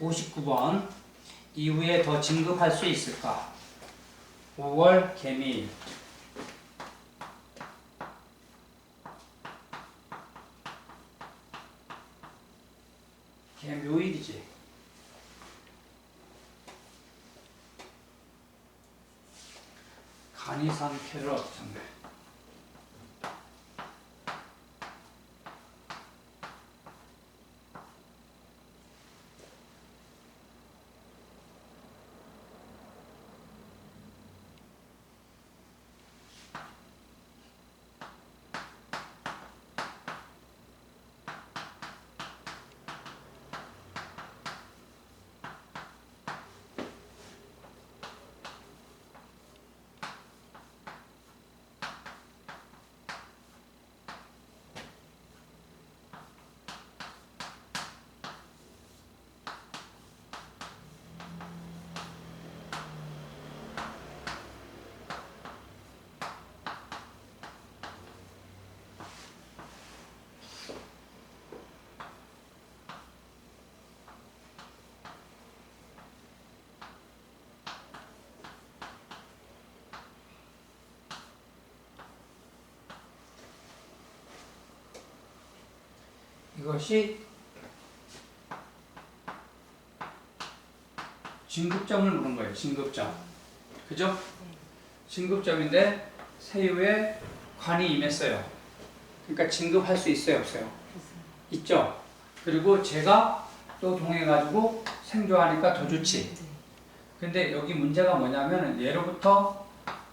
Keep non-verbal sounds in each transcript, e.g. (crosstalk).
59번 이후에 더 진급할 수 있을까? 5월 개미일. 개묘일이지. 간이산 캐를 없잖 네 이것이 진급점을 묻는 거예요. 진급점. 그죠? 진급점인데 세유에 관이 임했어요. 그러니까 진급할 수 있어요, 없어요? 있죠. 그리고 제가 또 동해가지고 생존하니까 더 좋지. 근데 여기 문제가 뭐냐면 예로부터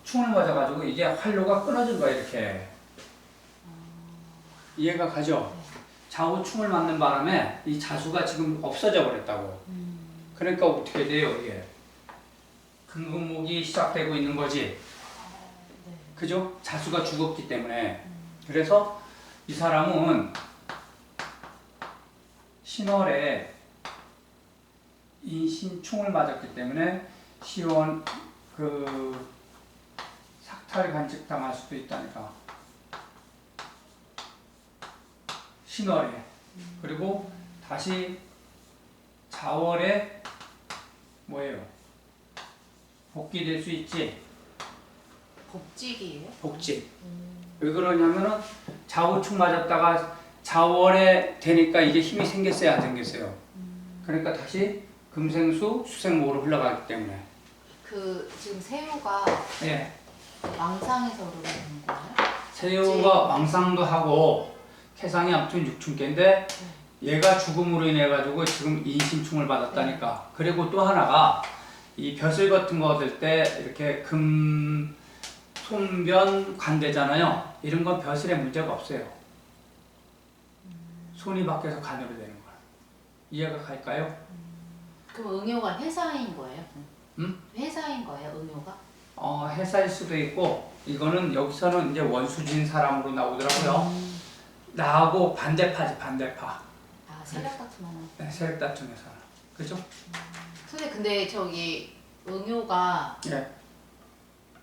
충을 맞아가지고 이게 활로가 끊어진 거야 이렇게. 이해가 가죠? 좌우 충을 맞는 바람에 이 자수가 지금 없어져 버렸다고. 그러니까 어떻게 돼요 이게? 금근목이 시작되고 있는 거지. 그죠? 자수가 죽었기 때문에. 그래서 이 사람은 신월에 인신충을 맞았기 때문에 시원 그 삭탈 간직 당할 수도 있다니까. 신월에 그리고 다시 자월에 뭐예요? 복귀될 수 있지. 복직이에요? 복직. 왜 그러냐면은 좌우충 맞았다가 자월에 되니까 이게 힘이 생겼어요, 안 생겼어요? 그러니까 다시 금생수 수생목으로 흘러가기 때문에. 그 지금 새우가 예. 왕상에서 그러는 거예요? 세유가 왕상도 하고 태상이 아무튼 육충계인데 얘가 죽음으로 인해 가지고 지금 인신충을 받았다니까. 그리고 또 하나가 이 벼슬 같은 거 얻을 때 이렇게 금 손변 관대잖아요. 이런 건 벼슬에 문제가 없어요. 손이 밖에서 간으로 되는 거야. 이해가 갈까요? 그럼 응효가 회사인 거예요? 음? 회사인 거예요, 응효가? 어, 회사일 수도 있고 이거는 여기서는 이제 원수진 사람으로 나오더라고요. 나하고 반대파지 반대파. 아, 세력 거는. 네, 세력 다툼에서는. 그죠? 근데 근데 저기 응효가 예.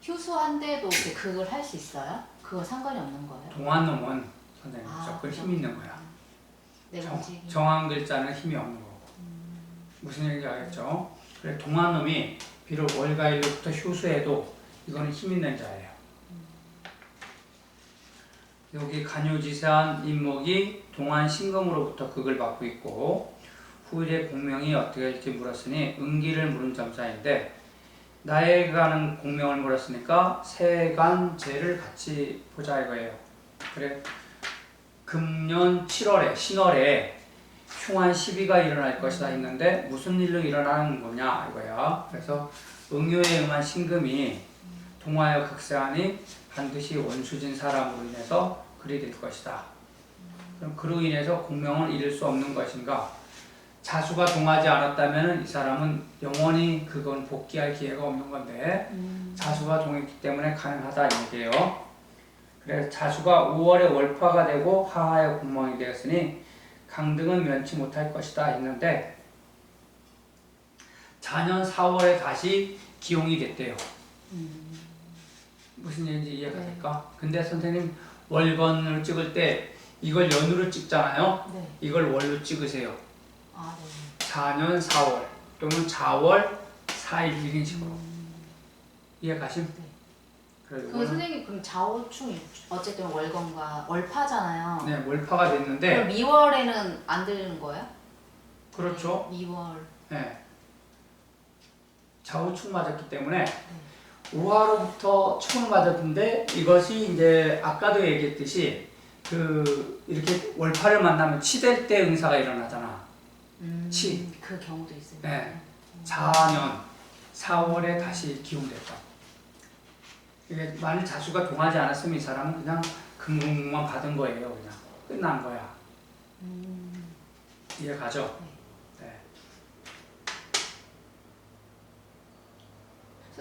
휴수한데도 이렇게 그걸 할 수 있어요? 그거 상관이 없는 거예요? 동안 놈은 선생님 아, 조금 그렇죠. 힘 있는 거야. 내 정, 움직임. 정한 글자는 힘이 없는 거고. 무슨 얘기인지 알겠죠? 그래 동안 놈이 비록 월가일로부터 휴수해도 이거는 힘 있는 자예요. 여기 간요지산 인목이 동안 신금으로부터 극을 받고 있고 후일의 공명이 어떻게 될지 물었으니 은기를 물은 점사인데 나에 가는 공명을 물었으니까 세간제를 같이 보자 이거예요. 그래 금년 7월에 신월에 흉한 시비가 일어날 것이다 했는데 무슨 일로 일어나는 거냐 이거야. 그래서 응요에 응한 신금이 동화여 극세하니 반드시 원수진 사람으로 인해서 그리 될 것이다. 그럼 그로 인해서 공명을 잃을 수 없는 것인가? 자수가 동하지 않았다면 이 사람은 영원히 그건 복귀할 기회가 없는 건데 음. 자수가 동했기 때문에 가능하다 이 얘기예요. 그래서 자수가 5월에 월파가 되고 하하의 공명이 되었으니 강등은 면치 못할 것이다 했는데 자년 4월에 다시 기용이 됐대요. 음. 무슨 얘기인지 이해가 네. 될까? 근데 선생님 월건을 찍을 때 이걸 연으로 찍잖아요. 네. 이걸 월로 찍으세요. 아, 네. 4년 4월 또는 4월 4일 이런 식으로 이해 가심? 네. 그래 그 이거는 선생님 그럼 좌우충 어쨌든 월건과 월파잖아요. 네 월파가 됐는데 그럼 미월에는 안 들리는 거예요? 그렇죠. 미월. 네. 좌우축 맞았기 때문에 우하로부터 축을 맞았는데 이것이 이제 아까도 얘기했듯이 그 이렇게 월파를 만나면 치댈 때 응사가 일어나잖아. 음, 치. 그 경우도 있어요. 네. 4년 4월에 다시 기용됐다. 이게 만일 자수가 동하지 않았으면 이 사람은 그냥 금붕만 받은 거예요. 그냥 끝난 거야. 음, 이해 가죠? 네.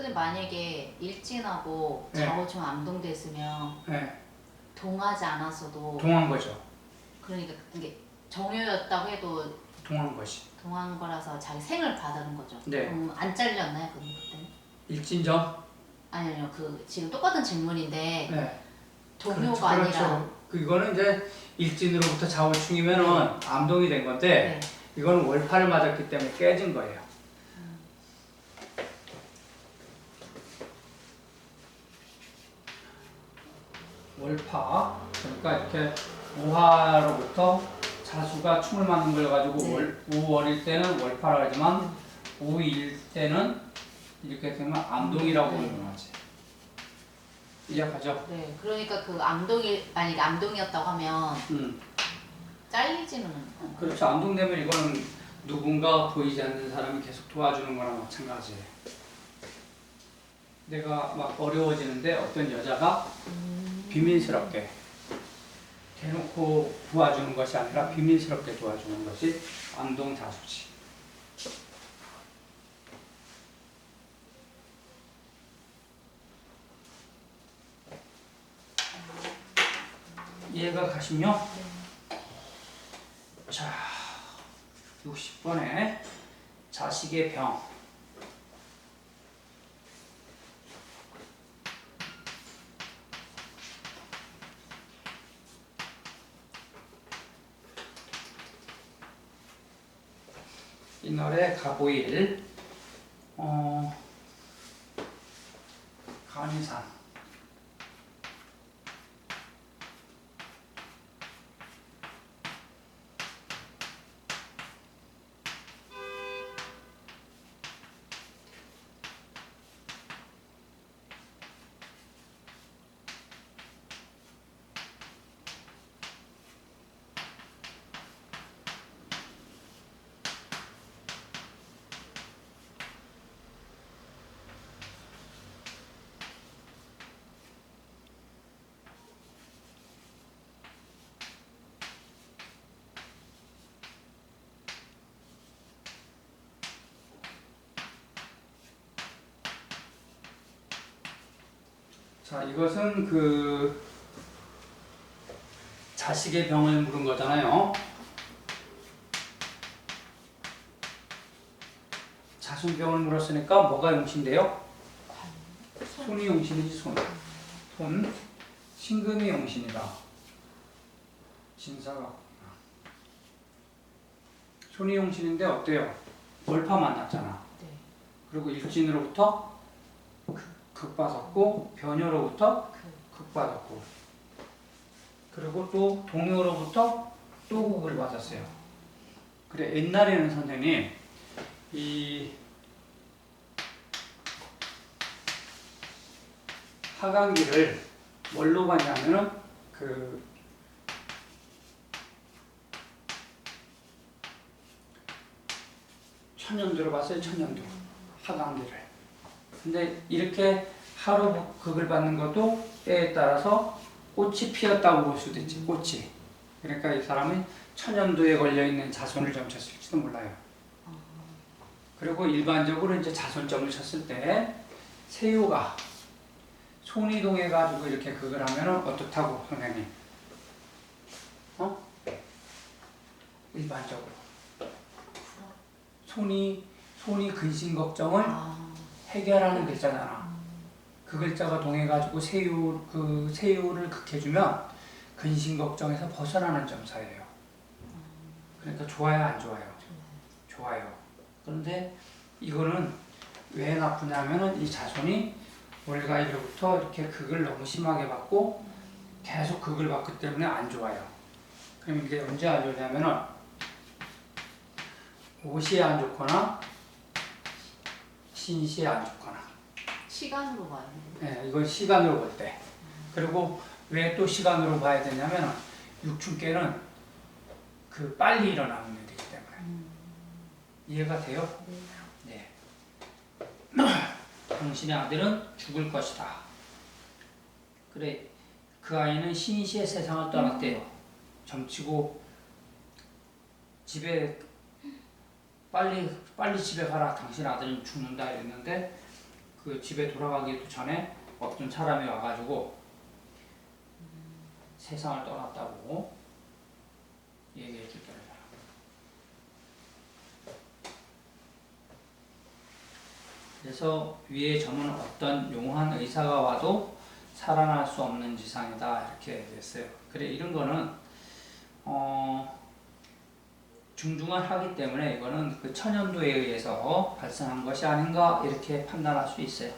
선생님 만약에 일진하고 네. 좌우충 암동돼 있으면 네. 동하지 않았어도 동한 거죠. 그러니까 이게 정효였다고 해도 동한 것이. 동한 거라서 자기 생을 받는 거죠. 네. 그럼 안 잘렸나요, 그때? 일진정. 아니 아니요, 그 지금 똑같은 질문인데 네. 동요가 아니라 그렇죠. 그거는 이제 일진으로부터 좌우충이면은 암동이 된 건데 네. 이거는 월파를 맞았기 때문에 깨진 거예요. 월파 그러니까 이렇게 우하로부터 자수가 충을 맞는 걸 가지고 네. 월, 우월일 때는 월파라 하지만 우일 때는 이렇게 되면 암동이라고 네. 표현하지. 이해가죠? 네, 그러니까 그 암동이 만약 암동이었다고 하면 음. 잘리지는 않아요. 그렇죠. 암동되면 이거는 누군가 보이지 않는 사람이 계속 도와주는 거랑 마찬가지예요. 내가 막 어려워지는데 어떤 여자가 비밀스럽게 대놓고 도와주는 것이 아니라 비밀스럽게 도와주는 것이 암동 자수지. 이해가 가시면 자 60번에 자식의 병 이날의 가보일 어 간이산 자, 이것은 그 자식의 병을 물은 거잖아요. 자손병을 물었으니까 뭐가 용신돼요? 손이 용신이지 손. 손. 신금이 용신이다. 진사가. 손이 용신인데 어때요? 월파 만났잖아. 네. 그리고 일진으로부터 극받았고 변효로부터 그 극받았고. 그리고 또 동요로부터 또 극을 받았어요. 그래 옛날에는 선생님 이 하강기를 뭘로 봤냐면은 그 천년도로 봤어요 천년도 하강기를 근데 이렇게 하루 극을 받는 것도 때에 따라서 꽃이 피었다고 볼 수도 있지 꽃이. 그러니까 이 사람이 천연도에 걸려 있는 자손을 점쳤을지도 몰라요. 그리고 일반적으로 이제 자손점을 쳤을 때 새우가 손이 동해 가지고 이렇게 극을 하면은 어떻다고 선생님? 어? 일반적으로. 손이 손이 근심 걱정을 아, 해결하는 글자잖아. 그 글자가 동해가지고 세유 그 세유를 극해주면 근심 걱정에서 벗어나는 점사예요. 그러니까 좋아요 안 좋아요? 좋아요. 그런데 이거는 왜 나쁘냐면은 이 자손이 월가 일로부터 이렇게 극을 너무 심하게 받고 계속 극을 받기 때문에 안 좋아요. 그럼 이게 언제 안 좋냐면은 옷이 안 좋거나 신시에 안 좋거나 시간으로 봐요. 예, 이건 시간으로 볼 때. 그리고 왜 또 시간으로 봐야 되냐면 육춘께는 그 빨리 일어나는 일이기 때문에 이해가 돼요? 네. (clears throat) 당신의 아들은 죽을 것이다. 그래 그 아이는 신시의 세상을 떠났대요. 점치고 집에 빨리 빨리 집에 가라. 당신 아들은 죽는다 이랬는데 그 집에 돌아가기도 전에 어떤 사람이 와가지고 세상을 떠났다고 얘기해 주더라고요. 그래서 위에 점은 어떤 용한 의사가 와도 살아날 수 없는 지상이다 이렇게 됐어요. 그래 이런 거는 어 중중한 하기 때문에 이거는 그 천연도에 의해서 발생한 것이 아닌가 이렇게 판단할 수 있어요.